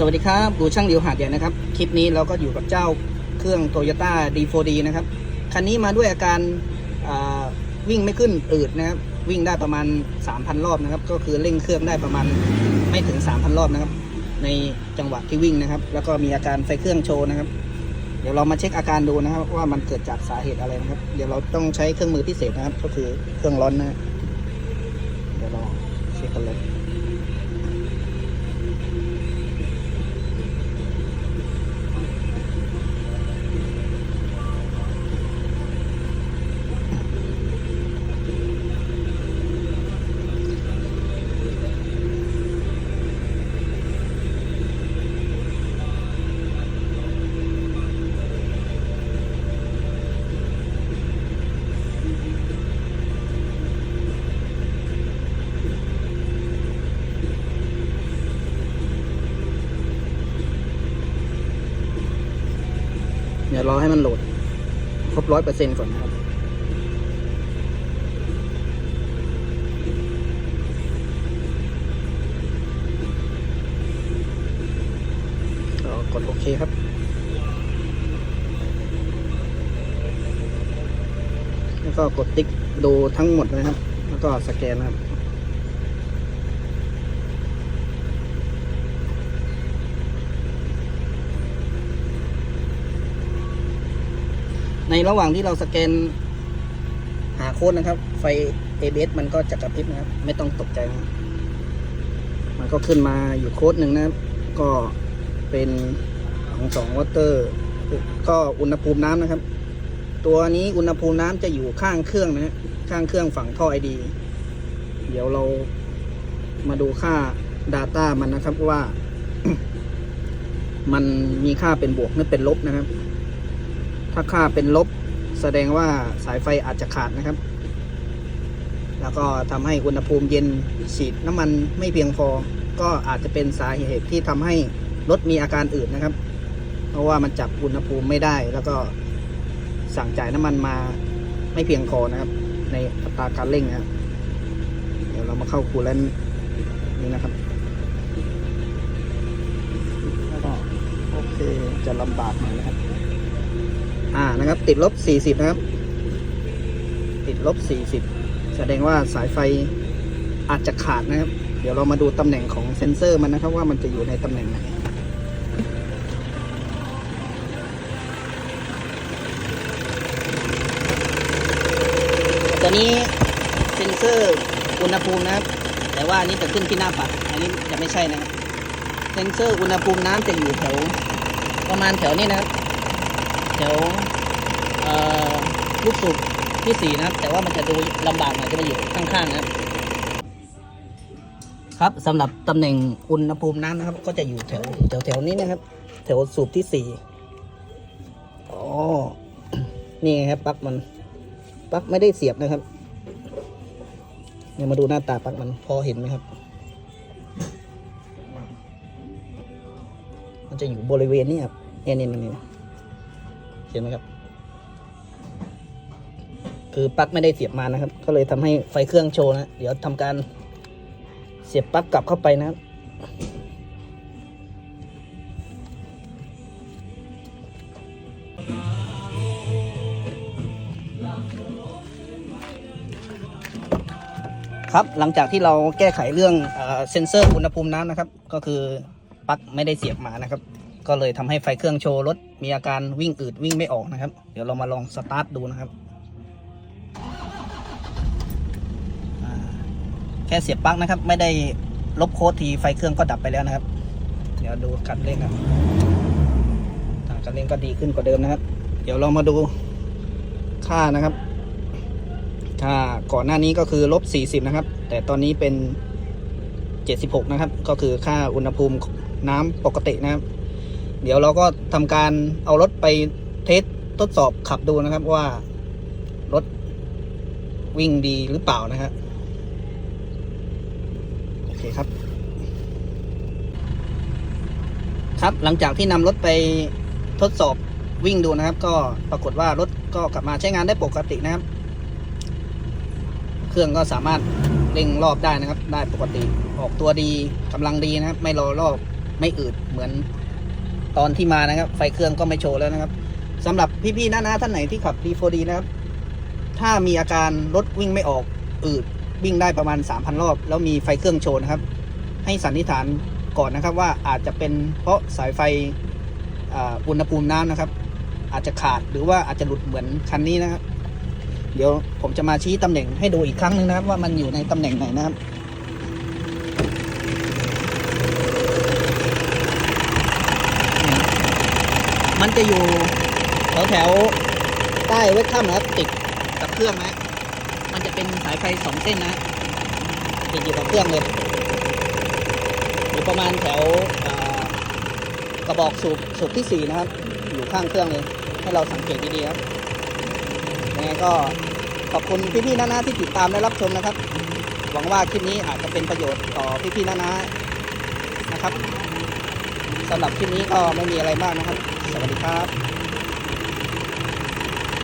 สวัสดีครับดูช่างเดียวหาดใหญ่นะครับ คลิปนี้เราก็อยู่กับเจ้าเครื่อง Toyota D4D นะครับ คันนี้มาด้วยอาการาวิ่งไม่ขึ้นอืดนะครับ วิ่งได้ประมาณ 3,000 รอบนะครับ ก็คือเร่งเครื่องได้ประมาณไม่ถึง 3,000 รอบนะครับ ในจังหวะที่วิ่งนะครับ แล้วก็มีอาการไฟเครื่องโชว์นะครับ เดี๋ยวเรามาเช็คอาการดูนะครับ ว่ามันเกิดจากสาเหตุอะไรนะครับ เดี๋ยวเราต้องใช้เครื่องมือพิเศษนะครับ ก็คือเครื่องร้อนนะเดี๋ยวเราเช็คกันเลย รอให้มันโหลด ครบร้อยเปอร์เซ็นต์ก่อนนะครับก็กดโอเคครับ แล้วก็กดติ๊กดูทั้งหมดเลยครับ แล้วก็สแกนนะครับ ในระหว่างที่เราสแกน หาโค้ดนะครับ ไฟ ABS มันก็จะกระพริบนะครับ ไม่ต้องตกใจนะครับมันก็ขึ้นมาอยู่โค้ดหนึ่งนะครับ ก็เป็นของสองวอเตอร์ ก็อุณหภูมิน้ำนะครับ ตัวนี้อุณหภูมิน้ำจะอยู่ข้างเครื่องนะข้างเครื่องฝั่งท่อไอดีเดี๋ยวเรามาดูค่า Data มันนะครับว่า มันมีค่าเป็นบวกหรือเป็นลบนะครับ ถ้าค่าเป็นลบแสดงว่าสายไฟอาจจะขาดนะครับ แล้วก็ทำให้อุณหภูมิเย็นฉีดน้ำมันไม่เพียงพอ ก็อาจจะเป็นสาเหตุที่ทำให้รถมีอาการอืดนนะครับ เพราะว่ามันจับอุณหภูมิไม่ได้ แล้วก็สั่งจ่ายน้ำมันมาไม่เพียงพอนะครับ ในอัตราการเร่งนะครับเดี๋ยวเรามาเข้าคูลเลนนี่นะครับแล้วก็โอเคจะลำบากหน่อยนะครับ อ่านะครับ ติดลบ 40 นะครับ ติดลบ 40 แสดงว่าสายไฟอาจจะขาดนะครับ เดี๋ยวเรามาดูตำแหน่งของเซ็นเซอร์มันนะครับว่ามันจะอยู่ในตำแหน่งไหนตัวนี้เซ็นเซอร์อุณหภูมินะครับ แต่ว่าอันนี้จะขึ้นที่หน้าปัด อันนี้จะไม่ใช่นะครับ เซ็นเซอร์อุณหภูมิน้ำจะอยู่แถวประมาณแถวนี้นะครับ แถวอ่อลูกสูบที่สี่นะครับ แต่ว่ามันจะดูลำบากหน่อยจะมาอยู่ข้างๆนะครับ ครับสำหรับตำแหน่งอุณหภูมิน้ำนะครับ ก็จะอยู่แถวแถวแถวนี้นะครับ แถวสูบที่สี่อ๋อนี่ไงครับปลั๊กมันปลั๊กไม่ได้เสียบนะครับเดี๋ยมาดูหน้าตาปลั๊กมันพอเห็นไหมครับ มันจะอยู่บริเวณนี้ครับเนี่ยเนี่ยเนี่ย เห็นไหมครับ คือปลั๊กไม่ได้เสียบมานะครับ ก็เลยทำให้ไฟเครื่องโชว์นะ เดี๋ยวทำการเสียบปลั๊กกลับเข้าไปนะครับครับหลังจากที่เราแก้ไขเรื่องเออเซ็นเซอร์อุณหภูมิน้ำนะครับ ก็คือปลั๊กไม่ได้เสียบมานะครับ ก็เลยทำให้ไฟเครื่องโชว์รถมีอาการวิ่งอืดวิ่งไม่ออกนะครับ เดี๋ยวเรามาลองสตาร์ทดูนะครับแค่เสียบปลั๊กนะครับ ไม่ได้ลบโค้ดทีไฟเครื่องก็ดับไปแล้วนะครับ เดี๋ยวดูกันเร่งครับการเร่งก็ดีขึ้นกว่าเดิมนะครับ เดี๋ยวเรามาดูค่านะครับค่าก่อนหน้านี้ก็คือลบ 40 นะครับ แต่ตอนนี้เป็น 76 นะครับ ก็คือค่าอุณหภูมิน้ำปกตินะครับ เดี๋ยวเราก็ทำการเอารถไปเทสทดสอบขับดูนะครับว่ารถวิ่งดีหรือเปล่านะครับโอเคครับ ครับหลังจากที่นำรถไปทดสอบวิ่งดูนะครับ ก็ปรากฏว่ารถก็กลับมาใช้งานได้ปกตินะครับ เครื่องก็สามารถเร่งรอบได้นะครับ ได้ปกติออกตัวดีกำลังดีนะครับ ไม่รอรอบไม่อืดเหมือน ตอนที่มานะครับ ไฟเครื่องก็ไม่โชว์แล้วนะครับสำหรับพี่ๆน้าๆท่านไหนที่ขับ D4D นะครับ ถ้ามีอาการรถวิ่งไม่ออกอืดวิ่งได้ประมาณ 3,000 รอบ แล้วมีไฟเครื่องโชว์นะครับ ให้สันนิษฐานก่อนนะครับว่าอาจจะเป็นเพราะสายไฟอ่าอุณหภูมิน้ำนะครับ อาจจะขาดหรือว่าอาจจะหลุดเหมือนคันนี้นะครับ เดี๋ยวผมจะมาชี้ตำแหน่งให้ดูอีกครั้งหนึงนะครับ ว่ามันอยู่ในตำแหน่งไหนนะครับ มันจะอยู่แถวแถวๆใต้เวทถ้ำนะครับติดกับเครื่องนะ มันจะเป็นสายไฟสองเส้นนะติดอยู่กับเครื่องเลยอยู่ประมาณแถวกระบอกสูบสูบที่สี่นะครับ อยู่ข้างเครื่องเลย ให้เราสังเกตดีๆครับยังไงก็ขอบคุณพี่ๆน้าๆที่ติดตามและรับชมนะครับ หวังว่าคลิปนี้อาจจะเป็นประโยชน์ต่อพี่ๆน้าๆนะครับสำหรับคลิปนี้ก็ไม่มีอะไรมากนะครับ สวัสดีครับ